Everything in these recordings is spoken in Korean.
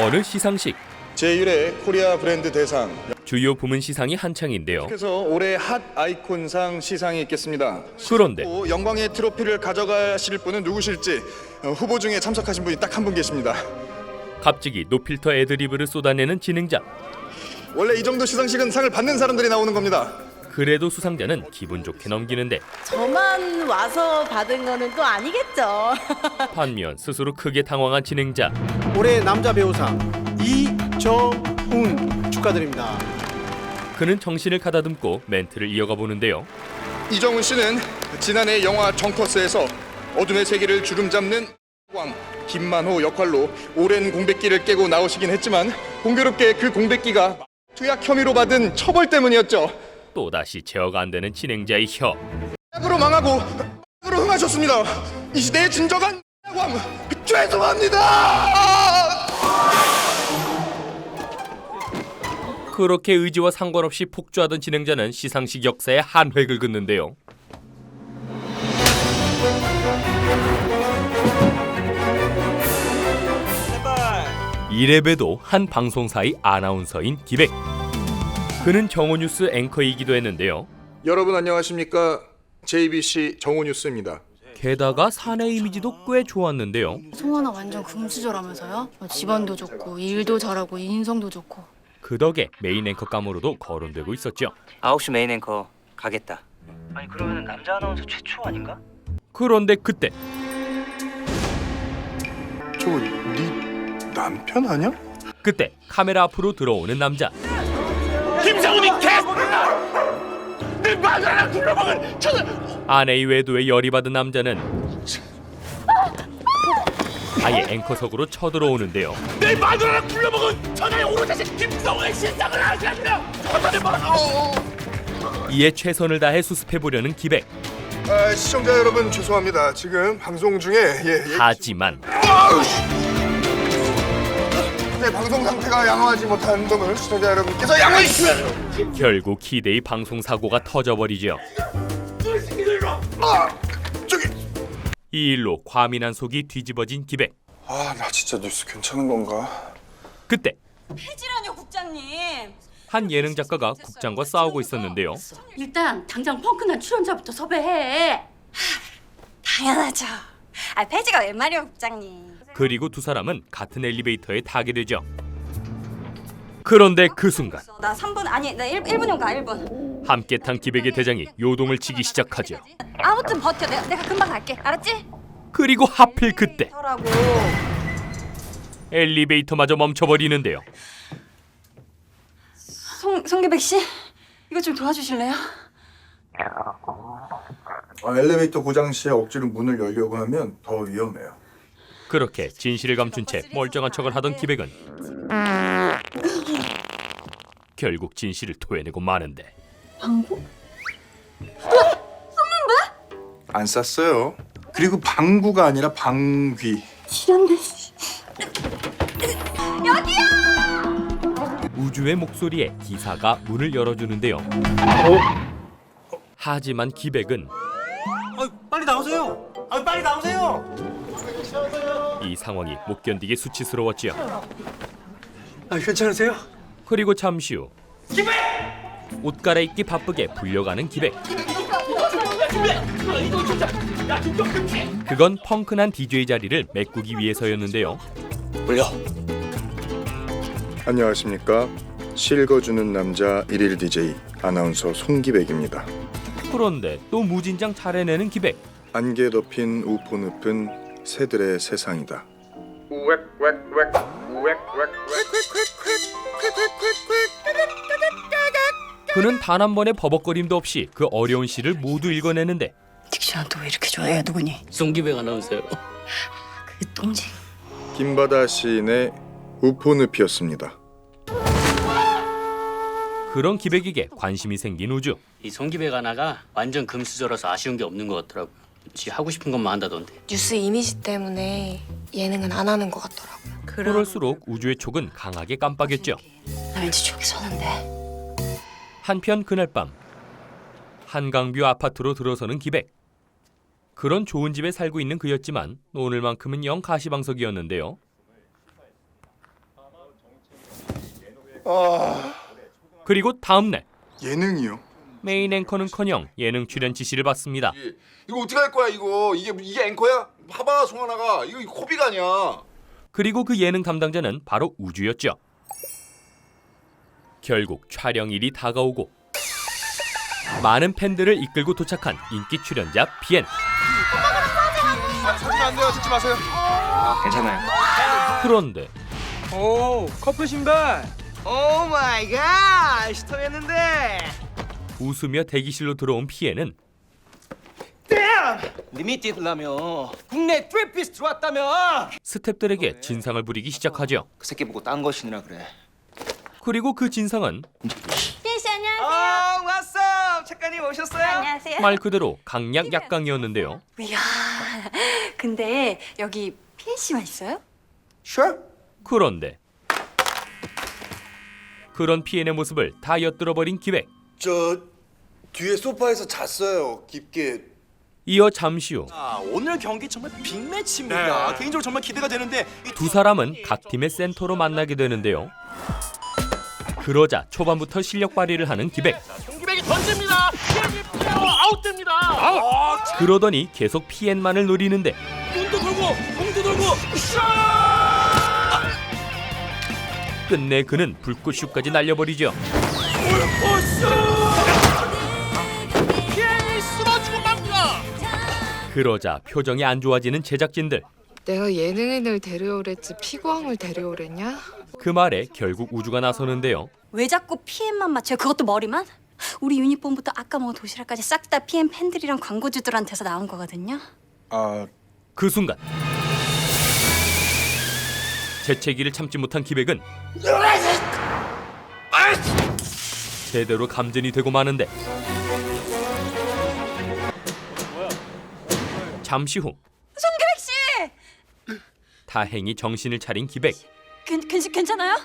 어느 시상식 제1회 코리아 브랜드 대상 주요 부문 시상이 한창인데요. 그래서 올해 핫 아이콘상 시상이 있겠습니다. 그런데 또 영광의 트로피를 가져가실 분은 누구실지 어, 후보 중에 참석하신 분이 딱 한 분 계십니다. 갑자기 노필터 애드리브를 쏟아내는 진행자. 원래 이 정도 시상식은 상을 받는 사람들이 나오는 겁니다. 그래도 수상자는 기분 좋게 넘기는데 저만 와서 받은 거는 또 아니겠죠. 반면 스스로 크게 당황한 진행자. 올해 남자 배우상 이정훈 축하드립니다. 그는 정신을 가다듬고 멘트를 이어가 보는데요. 이정훈 씨는 지난해 영화 정커스에서 어둠의 세계를 주름잡는 왕 김만호 역할로 오랜 공백기를 깨고 나오시긴 했지만 공교롭게 그 공백기가 투약 혐의로 받은 처벌 때문이었죠. 또다시 제어가 안 되는 진행자의 혀. 으로 망하고 으로 흥하셨습니다. 이 시대의 진정한 왕 죄송합니다. 그렇게 의지와 상관없이 폭주하던 진행자는 시상식 역사에 한 획을 긋는데요. 이래봬도 한 방송사의 아나운서인 기백. 그는 정오뉴스 앵커이기도 했는데요. 여러분 안녕하십니까? JBC 정오뉴스입니다. 게다가 사내 이미지도 꽤 좋았는데요. 송하나 완전 금수저라면서요? 어, 집안도 좋고 일도 잘하고 인성도 좋고 그 덕에 메인 앵커 감으로도 거론되고 있었죠. 9시 메인 앵커 가겠다. 아니 그러면 남자 아나운서 최초 아닌가? 그런데 그때 저거 네 남편 아니야? 그때 카메라 앞으로 들어오는 남자. 아내의 외도에 열이 받은 남자는 아예 앵커석으로 쳐들어오는데요. 이에 최선을 다해 수습해 보려는 기백. 아, 시청자 여러분 죄송합니다. 지금 방송 중에 예, 예. 하지만 네, 방송 상태가 양호하지 못한 점을 시청자 여러분께서 양해해 주시면 결국 기대의 방송 사고가 터져버리죠. 이 일로 과민한 속이 뒤집어진 기백. 아, 나 진짜 뉴스 괜찮은 건가? 그때 폐지라뇨 국장님. 한 예능 작가가 국장과 싸우고 있었는데요. 일단 당장 펑크난 출연자부터 섭외해 당연하죠. 아 폐지가 웬 말이에요 국장님. 그리고 두 사람은 같은 엘리베이터에 타게 되죠. 그런데 그 순간 나 3분 아니 나 1, 1분이면 가 1분. 함께 탄 기백의 대장이 요동을 치기 시작하죠. 아무튼 버텨. 내가, 내가 금방 갈게. 알았지? 그리고 하필 그때. 엘리베이터마저 멈춰버리는데요. 송 송기백 씨 이거 좀 도와주실래요? 아, 엘리베이터 고장 시에 억지로 문을 열려고 하면 더 위험해요. 그렇게 진실을 감춘 채 멀쩡한 척을 하던 기백은 결국 진실을 토해내고 마는데 방구? 안 쌌어요. 그리고 방구가 아니라 방귀. 우주의 목소리에 기사가 문을 열어주는데요. 하지만 기백은 아, 빨리 나오세요. 아, 빨리 나오세요. 이 상황이 못 견디게 수치스러웠지요. 아, 괜찮으세요? 그리고 잠시 후옷 갈아입기 바쁘게 불려가는 기백. 그건 펑크난 DJ 자리를 메꾸기 위해서였는데요. 안녕하십니까? 실거주는 남자 일일 DJ 아나운서 송기백입니다. 그런데 또 무진장 차려내는 기백. 안개 덮인 우포 늪은 새들의 세상이다. 그는 단 한 번의 버벅거림도 없이 그 어려운 시를 모두 읽어내는데 딕션 또왜 이렇게 좋아해요 누구니? 송기백 아나운서요. 그 똥쟁 김바다 시인의 우포 늪이었습니다. 그런 기백에게 관심이 생긴 우주. 이 송기백 아나가 완전 금수저라서 아쉬운 게 없는 것 같더라고요. 지 하고 싶은 것만 한다던데. 뉴스 이미지 때문에 예능은 안 하는 것 같더라고요. 그럴수록 우주의 촉은 강하게 깜빡였죠. 나 왠지 저기 서는데 한편 그날 밤 한강뷰 아파트로 들어서는 기백. 그런 좋은 집에 살고 있는 그였지만 오늘만큼은 영 가시방석이었는데요. 그리고 다음 날 예능이요? 메인 앵커는커녕 예능 출연 지시를 받습니다. 이거 어떻게 할 거야 이거 이게 이게 앵커야? 봐봐 송하나가 이거 코비가 아니야. 그리고 그 예능 담당자는 바로 우주였죠. 결국 촬영일이 다가오고 많은 팬들을 이끌고 도착한 인기 출연자 비엔. 사진 안 돼요. 찍지 마세요. 그런데 오 커플 신발 오 마이 갓 시통했는데 웃으며 대기실로 들어온 피에는 리미티드 라며 국내 트리피스 들어왔다며 스탭들에게 진상을 부리기 시작하죠. 그 새끼 보고 딴거 신으라 그래 그리고 그 진상은 피씨 안녕하세요. 아 왔어 작가님 오셨어요? 안녕하세요. 말 그대로 강약 약강이었는데요. 이야, 근데 여기 PNC만 있어요? Sure. 그런데 그런 피엔의 모습을 다 엿들어버린 기백. 저 뒤에 소파에서 잤어요 깊게. 이어 잠시 후 두 아, 오늘 경기 정말 빅매치입니다. 개인적으로 정말 기대가 되는데 이 사람은 각 팀의 센터로 만나게 되는데요. 그러자 초반부터 실력 발휘를 하는 기백. 경기백이 던집니다. 아웃됩니다. 그러더니 계속 피엔만을 노리는데 공도 돌고 공도 돌고 끝내 그는 불꽃슛까지 날려버리죠. 피해 그러자 표정이 안 좋아지는 제작진들. 내가 예능인을 데려오랬지 피고왕을 데려오랬냐? 그 말에 결국 우주가 나서는데요. 왜 자꾸 PN만 맞춰요? 그것도 머리만? 우리 유니폼부터 아까 먹은 도시락까지 싹 다 PN 팬들이랑 광고주들한테서 나온 거거든요. 아 그 순간 재채기를 참지 못한 기백은 제대로 감전이 되고 마는데 잠시 후 송기백 씨! 다행히 정신을 차린 기백 괜, 괜, 괜찮아요?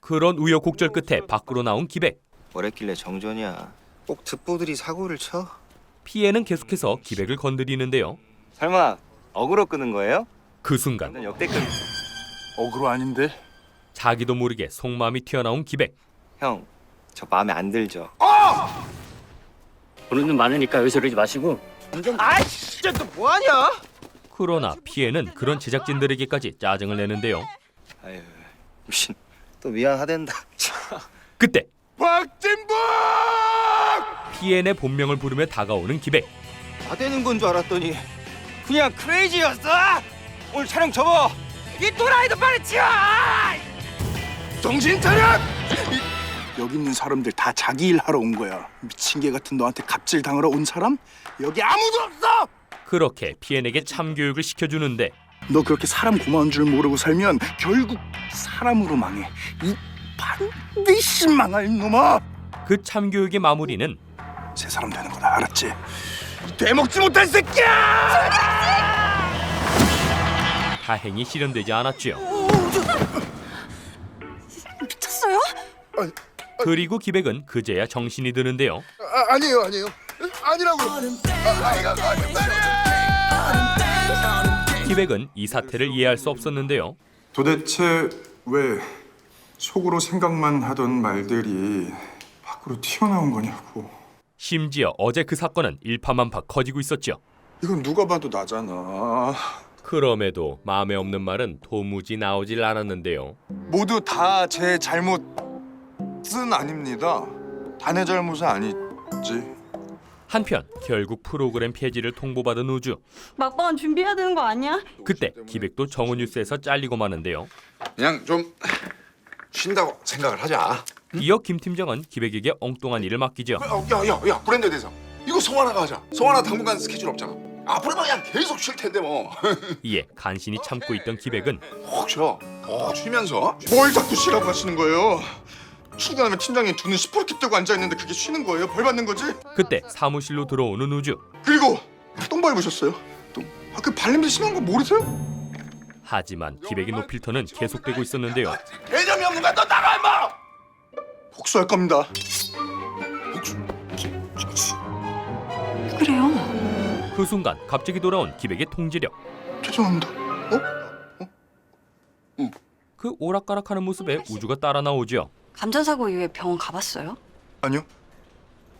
그런 우여곡절 끝에 밖으로 나온 기백 뭐랬길래 정전이야 꼭 듣보들이 사고를 쳐? 피해는 계속해서 기백을 건드리는데요 설마 어그로 끄는 거예요? 그 순간 완전 역대급 어그로 아닌데. 자기도 모르게 속마음이 튀어나온 기백 형 저 마음에 안 들죠? 보는 눈 많으니까 여기서 이러지 마시고 아이 진짜 너 뭐하냐? 그러나 피해는 그런 제작진들에게까지 짜증을 내는데요 아유 미친 또 미안하댄다 그때 박진부! 피엔의 본명을 부르며 다가오는 기백 다 되는 건 줄 알았더니 그냥 크레이지였어? 오늘 촬영 접어 이 또라이도 빨리 치워! 정신 차려! 여기 있는 사람들 다 자기 일 하러 온 거야. 미친 개 같은 너한테 갑질 당하러 온 사람 여기 아무도 없어. 그렇게 피엔에게 참교육을 시켜주는데 너 그렇게 사람 고마운 줄 모르고 살면 결국 사람으로 망해. 이 반드시 망할 놈아. 그 참교육의 마무리는 새 사람 되는 거다 알았지? 되먹지 못한 새끼야! 다행히 실현되지 않았지요. 미쳤어요? 그리고 기백은 그제야 정신이 드는데요. 아, 아니에요 아니에요 아니라고요. 기백은 이 사태를 이해할 수 없었는데요. 도대체 왜 속으로 생각만 하던 말들이 밖으로 튀어나온 거냐고. 심지어 어제 그 사건은 일파만파 커지고 있었죠. 이건 누가 봐도 나잖아. 그럼에도 마음에 없는 말은 도무지 나오질 않았는데요. 모두 다 제 잘못은 아닙니다. 다내 잘못은 아니지. 한편 결국 프로그램 폐지를 통보받은 우주. 막방은 준비해야 되는 거 아니야? 그때 기백도 정은뉴스에서 잘리고 마는데요. 그냥 좀 쉰다고 생각을 하자. 이어 김 팀장은 기백에게 엉뚱한 일을 맡기죠. 야야 야 브랜드 대상 이거 송하나가 하자. 송하나 당분간 스케줄 없잖아. 앞으로만 그냥 계속 쉴 텐데 뭐. 이에 간신히 참고 있던 기백은 혹 쉬어. 어 쉬면서. 뭘 자꾸 쉬라고 하시는 거예요? 출근하면 팀장이 두 눈 시퍼렇게 뜨고 앉아 있는데 그게 쉬는 거예요? 벌 받는 거지? 그때 사무실로 들어오는 우주. 그리고 똥 밟으셨어요? 똥. 아, 그 발냄새 심한 거 모르세요? 하지만 기백의 노필터는 계속되고 있었는데요. 개념이 없는 거야. 너 나가 임마. 복수할 겁니다. 그래요. 그 순간 갑자기 돌아온 기백의 통지력. 죄송합니다. 어? 그 오락가락하는 모습에 우주가 따라 나오죠. 감전사고 이후에 병원 가봤어요? 아니요.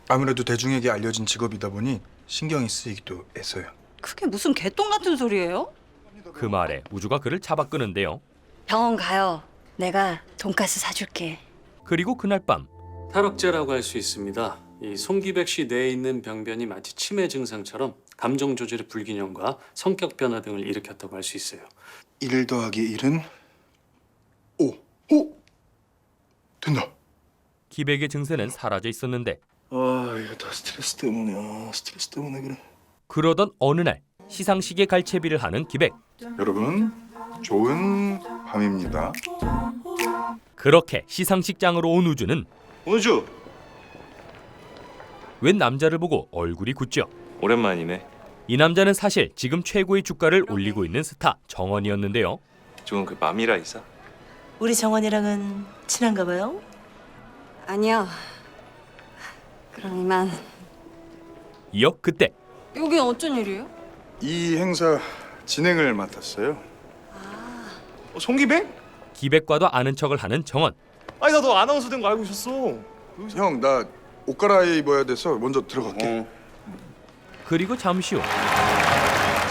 아무래도 대중에게 알려진 직업이다 보니 신경이 쓰이기도 했어요. 그게 무슨 개똥 같은 소리예요? 그 말에 우주가 그를 잡아 끄는데요. 병원 가요. 내가 돈가스 사줄게. 그리고 그날 밤 탈옥제라고 할 수 있습니다. 이 송기백 씨 뇌에 있는 병변이 마치 치매 증상처럼 감정 조절의 불균형과 성격 변화 등을 일으켰다고 할 수 있어요. 1 더하기 1은 5. 오! 된다. 기백의 증세는 사라져 있었는데 아, 이거 다 스트레스 때문이야. 스트레스 때문에 그래. 그러던 어느 날 시상식에 갈채비를 하는 기백. 여러분, 좋은 밤입니다. 그렇게 시상식장으로 온 우주는 우주 웬 남자를 보고 얼굴이 굳죠. 오랜만이네. 이 남자는 사실 지금 최고의 주가를 올리고 있는 스타 정원이었는데요. 좋은 그 맘이라 있어. 우리 정원이랑은 친한가 봐요? 아니요. 그럼 이만. 이어 그때 여긴 어쩐 일이에요? 이 행사 진행을 맡았어요. 어, 송기백? 기백과도 아는 척을 하는 정원. 아니 나 너 아나운서 된 거 알고 있었어. 형, 나 옷 갈아입어야 돼서 먼저 들어갈게. 그리고 잠시 후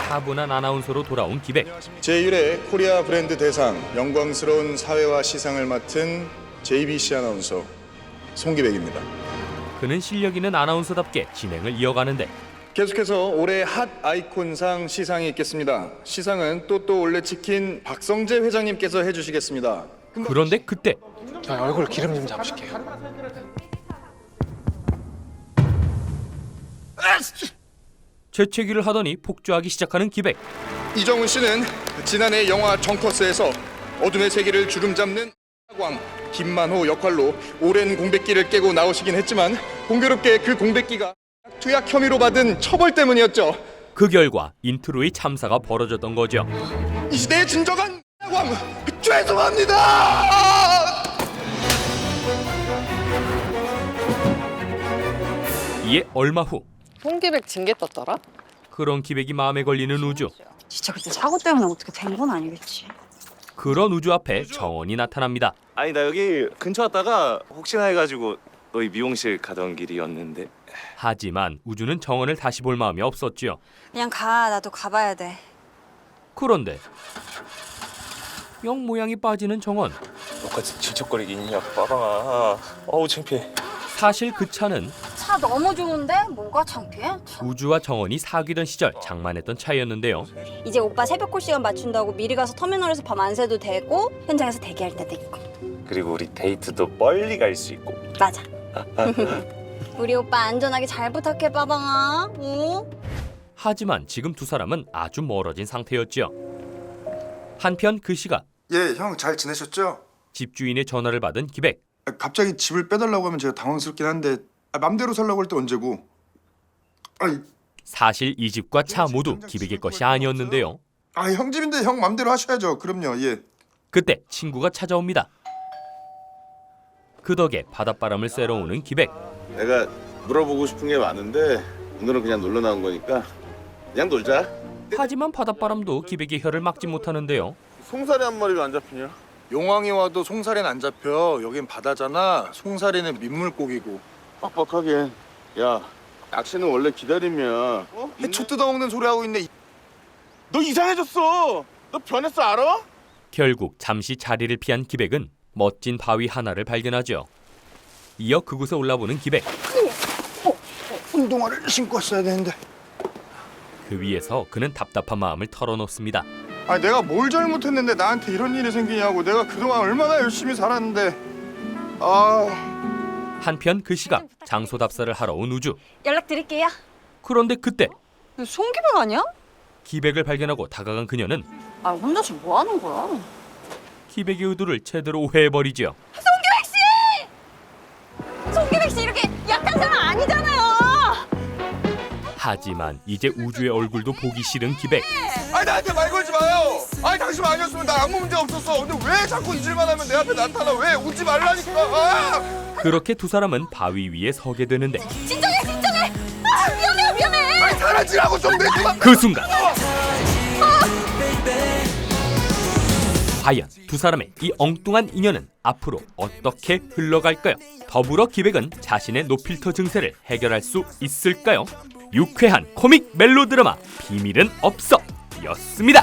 차분한 아나운서로 돌아온 기백. 제1회 코리아 브랜드 대상 영광스러운 사회와 시상을 맡은 JBC 아나운서 송기백입니다. 그는 실력 있는 아나운서답게 진행을 이어가는데 계속해서 올해 핫 아이콘상 시상이 있겠습니다. 시상은 또또 올레 치킨 박성재 회장님께서 해주시겠습니다. 그런데 그때 저 얼굴 기름 좀 잡으실게요. 재채기를 하더니 폭주하기 시작하는 기백. 이정훈 씨는 지난해 영화 정커스에서 어둠의 세계를 주름잡는 왕 김만호 역할로 오랜 공백기를 깨고 나오시긴 했지만 공교롭게 그 공백기가 투약 혐의로 받은 처벌 때문이었죠. 그 결과 인트로의 참사가 벌어졌던 거죠. 이 시대의 진정한 왕 죄송합니다. 이에 얼마 후 홍기백 징계 떴더라? 그런 기백이 마음에 걸리는 우주. 진짜 그때 사고 때문에 어떻게 된 건 아니겠지. 그런 우주 앞에 정원이 나타납니다. 아니 나 여기 근처 왔다가 혹시나 해가지고 너희 미용실 가던 길이었는데. 하지만 우주는 정원을 다시 볼 마음이 없었지요. 그냥 가. 나도 가봐야 돼. 그런데 영 모양이 빠지는 정원. 너까지 질척거리기 있냐 빠방아. 어우 창피해. 사실 그 차는 차 너무 좋은데 뭐가 창피해? 우주와 정원이 사귀던 시절 장만했던 차였는데요. 이제 오빠 새벽 콜 시간 맞춘다고 미리 가서 터미널에서 밤 안 새도 되고 현장에서 대기할 때도 있고. 그리고 우리 데이트도 멀리 갈 수 있고. 맞아. 우리 오빠 안전하게 잘 부탁해 빠방아. 어? 하지만 지금 두 사람은 아주 멀어진 상태였지요. 한편 그 시각 예, 형 잘 지내셨죠? 집주인의 전화를 받은 기백. 아, 갑자기 집을 빼달라고 하면 제가 당황스럽긴 한데 아, 맘대로 살라고 할 때 언제고? 아이, 사실 이 집과 차 모두 기백의 것이 아니었는데요. 아, 형 집인데 형 맘대로 하셔야죠. 그럼요. 예. 그때 친구가 찾아옵니다. 그 덕에 바닷바람을 쐬러 오는 기백. 내가 물어보고 싶은 게 많은데 오늘은 그냥 놀러 나온 거니까 그냥 놀자. 하지만 바닷바람도 기백의 혀를 막지 못하는데요. 송사리 한 마리가 안 잡히냐? 용왕이 와도 송사리는 안 잡혀. 여긴 바다잖아. 송사리는 민물고기고. 빡빡하게. 야, 낚시는 원래 기다리면 어? 해초 뜯어먹는 소리 하고 있네. 너 이상해졌어. 너 변했어 알아? 결국 잠시 자리를 피한 기백은 멋진 바위 하나를 발견하죠. 이어 그곳에 올라보는 기백. 운동화를 신고 왔어야 되는데. 그 위에서 그는 답답한 마음을 털어놓습니다. 아, 내가 뭘 잘못했는데 나한테 이런 일이 생기냐고. 내가 그동안 얼마나 열심히 살았는데. 아, 한편 그 시각 장소 답사를 하러 온 우주. 연락 드릴게요. 그런데 그때 송기백 아니야? 기백을 발견하고 다가간 그녀는 아 혼자서 뭐 하는 거야? 기백의 의도를 제대로 오해해버리죠. 송기백 씨 이렇게 약한 사람 아니잖아요. 하지만 이제 우주의 얼굴도 보기 싫은 기백. 아니 나한테 말 걸지 마요. 아니 당신 아니었으면 나 아무 문제 없었어. 근데 왜 자꾸 잊을만 하면 내 앞에 나타나? 왜 웃지 말라니까. 아! 그렇게 두 사람은 바위 위에 서게 되는데 진정해 진정해. 아 위험해 위험해. 아니 사라지라고 좀 내지 마. 그 순간 과연 두 사람의 이 엉뚱한 인연은 앞으로 어떻게 흘러갈까요? 더불어 기백은 자신의 노필터 증세를 해결할 수 있을까요? 유쾌한 코믹 멜로 드라마 비밀은 없어 였습니다.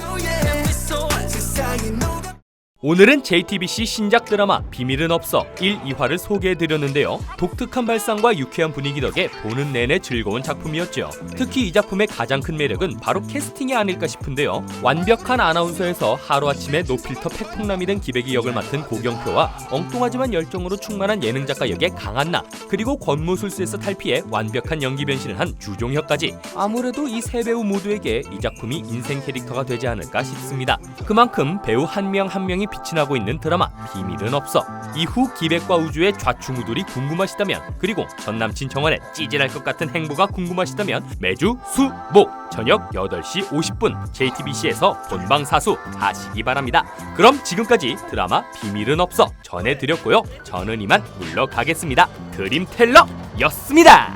오늘은 JTBC 신작 드라마 비밀은 없어 1, 2화를 소개해드렸는데요. 독특한 발상과 유쾌한 분위기 덕에 보는 내내 즐거운 작품이었죠. 특히 이 작품의 가장 큰 매력은 바로 캐스팅이 아닐까 싶은데요. 완벽한 아나운서에서 하루아침에 노필터 팩폭남이 된 기백이 역을 맡은 고경표와 엉뚱하지만 열정으로 충만한 예능 작가 역의 강한나 그리고 권무술수에서 탈피해 완벽한 연기 변신을 한 주종혁까지 아무래도 이 세 배우 모두에게 이 작품이 인생 캐릭터가 되지 않을까 싶습니다. 그만큼 배우 한 명한 명이 빛이 나고 있는 드라마 비밀은 없어. 이후 기백과 우주의 좌충우돌이 궁금하시다면 그리고 전 남친 정원의 찌질할 것 같은 행보가 궁금하시다면 매주 수, 목 저녁 8시 50분 JTBC에서 본방 사수 하시기 바랍니다. 그럼 지금까지 드라마 비밀은 없어 전해드렸고요. 저는 이만 물러가겠습니다. 드림텔러였습니다.